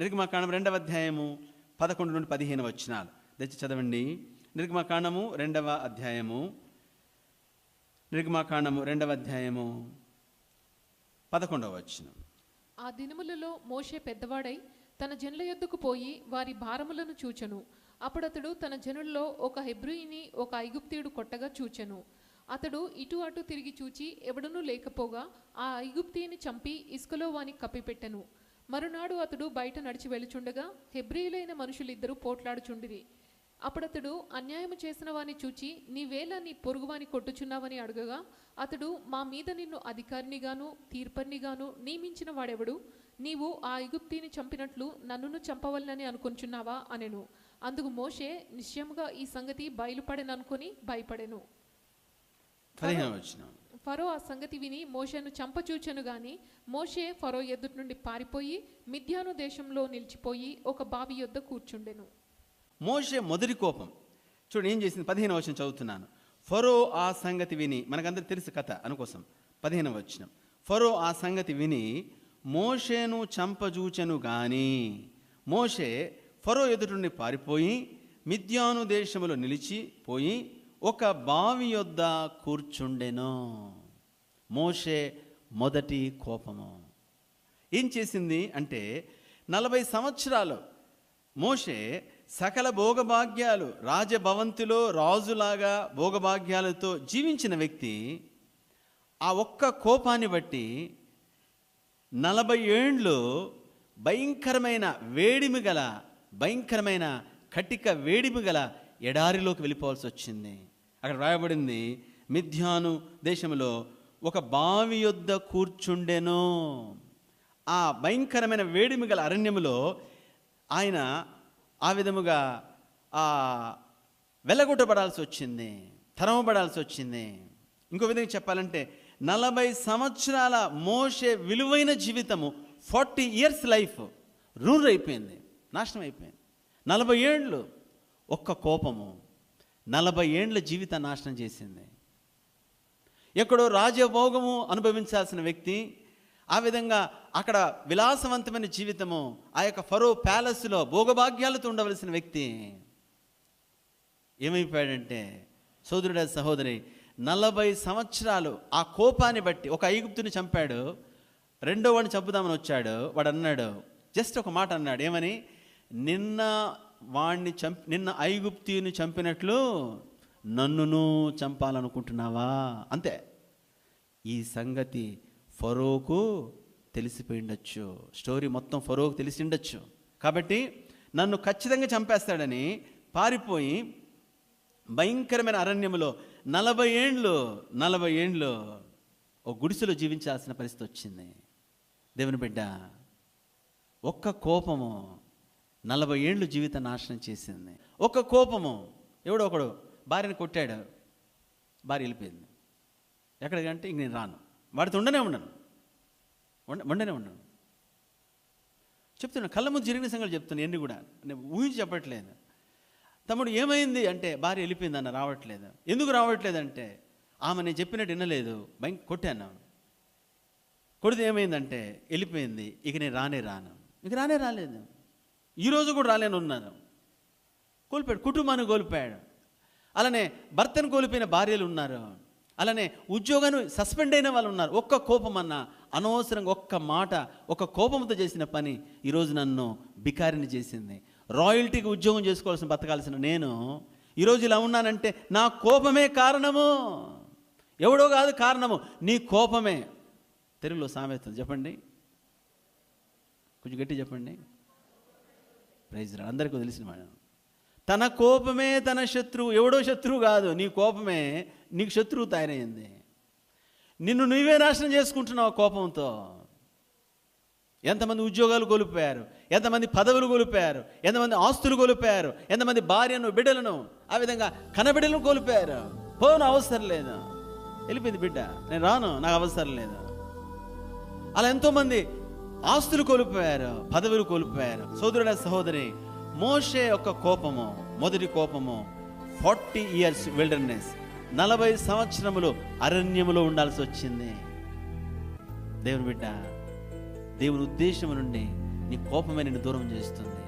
నిర్గమకాండం రెండవ అధ్యాయము పదకొండు నుండి పదిహేను వచ్చినాలు తెచ్చి చదవండి. నిర్గమకాండము రెండవ అధ్యాయము. నిర్గమకాండము రెండవ అధ్యాయము పదకొండవ వచనం. ఆ దినములలో మోషే పెద్దవాడై తన జనుల యొద్దకు పోయి వారి భారములను చూచెను. అప్పుడతడు తన జనుల్లో ఒక హెబ్రూయిని ఒక ఐగుప్తీయుడు కొట్టగా చూచెను. అతడు ఇటు అటు తిరిగి చూచి ఎవడనూ లేకపోగా ఆ ఐగుప్తీయుని చంపి ఇసుకలో వాని కప్పిపెట్టెను. మరునాడు అతడు బయట నడిచి వెలుచుండగా హెబ్రియులైన మనుషులిద్దరూ పోట్లాడుచుండిరి. అప్పుడతడు అన్యాయము చేసిన వాని చూచి నీవేలా నీ పొరుగువాని కొట్టుచున్నావని అడగగా అతడు మా మీద నిన్ను అధికారినిగాను తీర్పర్నిగాను నియమించిన వాడెవడు? నీవు ఆ ఐగుప్తిని చంపినట్లు నన్నును చంపవలనని అనుకొంచున్నావా? అనెను. అందుకు మోషే నిశ్చయముగా ఈ సంగతి బయలుపడేననుకొని భయపడెను. పదిహేను ఫరో ఆ సంగతి విని మోషేను చంపచూచెను గాని మోషే ఫరో ఎదుటి నుండి పారిపోయి మిథ్యాను దేశంలో నిలిచిపోయి ఒక బావి యొద్ద కూర్చుండెను. మోషే మొదటి కోపం. చూడండి ఏం చేసింది? పదిహేను వచనం చదువుతున్నాను. ఫరో ఆ సంగతి విని మనకందరికి తెలుసు కథ అనుకోసం. పదిహేను వచనం. ఫరో ఆ సంగతి విని మోషేను చంపజూచెను గాని మోషే ఫరో ఎదుటి నుండి పారిపోయి మిథ్యాను దేశంలో నిలిచిపోయి ఒక బావి యొద్ద కూర్చుండెను. మోషే మొదటి కోపము. ఏం చేసింది అంటే నలభై సంవత్సరాలు మోషే సకల భోగభాగ్యాలు రాజభవంతిలో రాజులాగా భోగభాగ్యాలతో జీవించిన వ్యక్తి ఆ ఒక్క కోపాన్ని బట్టి నలభై ఏండ్లు భయంకరమైన వేడిమి గల భయంకరమైన కటిక వేడిమి గల ఎడారిలోకి వెళ్ళిపోవాల్సి వచ్చింది. అక్కడ రాయబడింది మిథ్యాను దేశంలో ఒక బావి యొద్ద కూర్చుండెను. ఆ భయంకరమైన వేడిమి గల అరణ్యములో ఆయన ఆ విధముగా ఆ వెలగొట్టబడాల్సి వచ్చింది తరమబడాల్సి వచ్చింది. ఇంకో విధంగా చెప్పాలంటే నలభై సంవత్సరాల మోసే విలువైన జీవితము ఫార్టీ ఇయర్స్ లైఫ్ రూల్ అయిపోయింది నాశనం అయిపోయింది నలభై ఏళ్ళు ఒక్క కోపము. నలభై ఏండ్ల జీవిత నాశనం చేసింది. ఎక్కడో రాజభోగము అనుభవించాల్సిన వ్యక్తి ఆ విధంగా అక్కడ విలాసవంతమైన జీవితము ఆ యొక్క ఫరో ప్యాలెస్లో భోగభాగ్యాలతో ఉండవలసిన వ్యక్తి ఏమైపోయాడంటే సోదరుడ సహోదరి నలభై సంవత్సరాలు ఆ కోపాన్ని బట్టి ఒక ఐగుప్తుని చంపాడు. రెండో వాడిని చంపుదామని వచ్చాడు. వాడు అన్నాడు జస్ట్ ఒక మాట అన్నాడు ఏమని? నిన్న వాణ్ణి చంపి నిన్న ఐగుప్తిని చంపినట్లు నన్నును చంపాలనుకుంటున్నావా? అంతే. ఈ సంగతి ఫరోకు తెలిసిపోయిండొచ్చు. స్టోరీ మొత్తం ఫరోకు తెలిసి ఉండొచ్చు కాబట్టి నన్ను ఖచ్చితంగా చంపేస్తాడని పారిపోయి భయంకరమైన అరణ్యంలో నలభై ఏండ్లు నలభై ఏండ్లు ఓ గుడిసెలో జీవించాల్సిన పరిస్థితి వచ్చింది. దేవుని బిడ్డ ఒక్క కోపము నలభై ఏండ్లు జీవిత నాశనం చేసింది. ఒక్క కోపము. ఎవడో ఒకడు భార్యని కొట్టాడు. భార్య వెళ్ళిపోయింది. ఎక్కడికంటే ఇంక నేను రాను. వాడితో ఉండనే ఉండను. ఉండనే ఉండను. చెప్తున్నా కళ్ళ ముందు జరిగిన సంగతి చెప్తున్నా ఎన్ని కూడా. నేను ఊహించి చెప్పట్లేదు. తమ్ముడు ఏమైంది అంటే భార్య వెళ్ళిపోయింది అన్న రావట్లేదు. ఎందుకు రావట్లేదంటే ఆమె నేను చెప్పినట్టు వినలేదు. భయం కొట్టాను. కొడితే ఏమైందంటే వెళ్ళిపోయింది. ఇక నేను రానే రాను. ఇక రానే రాలేదు. ఈరోజు కూడా రాలేను ఉన్నాను. కోల్పోయాడు కుటుంబాన్ని కోల్పోయాడు. అలానే భర్తను కోల్పోయిన భార్యలు ఉన్నారు. అలానే ఉద్యోగాన్ని సస్పెండ్ అయిన వాళ్ళు ఉన్నారు. ఒక్క కోపం అన్న అనవసరంగా ఒక్క మాట ఒక కోపంతో చేసిన పని ఈరోజు నన్ను బికారిని చేసింది. రాయల్టీకి ఉద్యోగం చేసుకోవాల్సిన బతకాల్సిన నేను ఈరోజు ఇలా ఉన్నానంటే నా కోపమే కారణము. ఎవడో కాదు కారణము. నీ కోపమే. తెలుగులో సామెత చెప్పండి. కొంచెం గట్టి చెప్పండి. ప్రైజ్ రాడ్. అందరికీ తెలిసిన మాట తన కోపమే తన శత్రువు ఎవడో శత్రువు కాదు. నీ కోపమే నీకు శత్రువు తయారైంది. నిన్ను నువ్వే నాశనం చేసుకుంటున్నావు కోపంతో. ఎంతమంది ఉద్యోగాలు కోల్పోయారు ఎంతమంది పదవులు కోల్పోయారు ఎంతమంది ఆస్తులు కోల్పోయారు ఎంతమంది భార్యను బిడ్డలను ఆ విధంగా కనబిడ్డలను కోల్పోయారు. పోను అవసరం లేదు. వెళ్ళిపోయింది బిడ్డ. నేను రాను నాకు అవసరం లేదు. అలా ఎంతోమంది ఆస్తులు కోల్పోయారు పదవులు కోల్పోయారు. సోదరుడ సహోదరి మోషే యొక్క కోపము మొదటి కోపము ఫార్టీ ఇయర్స్ విల్డర్నెస్ నలభై సంవత్సరములు అరణ్యములో ఉండాల్సి వచ్చింది. దేవుని బిడ్డ దేవుని ఉద్దేశం నుండి నీ కోపమే నిన్ను దూరం చేస్తుంది.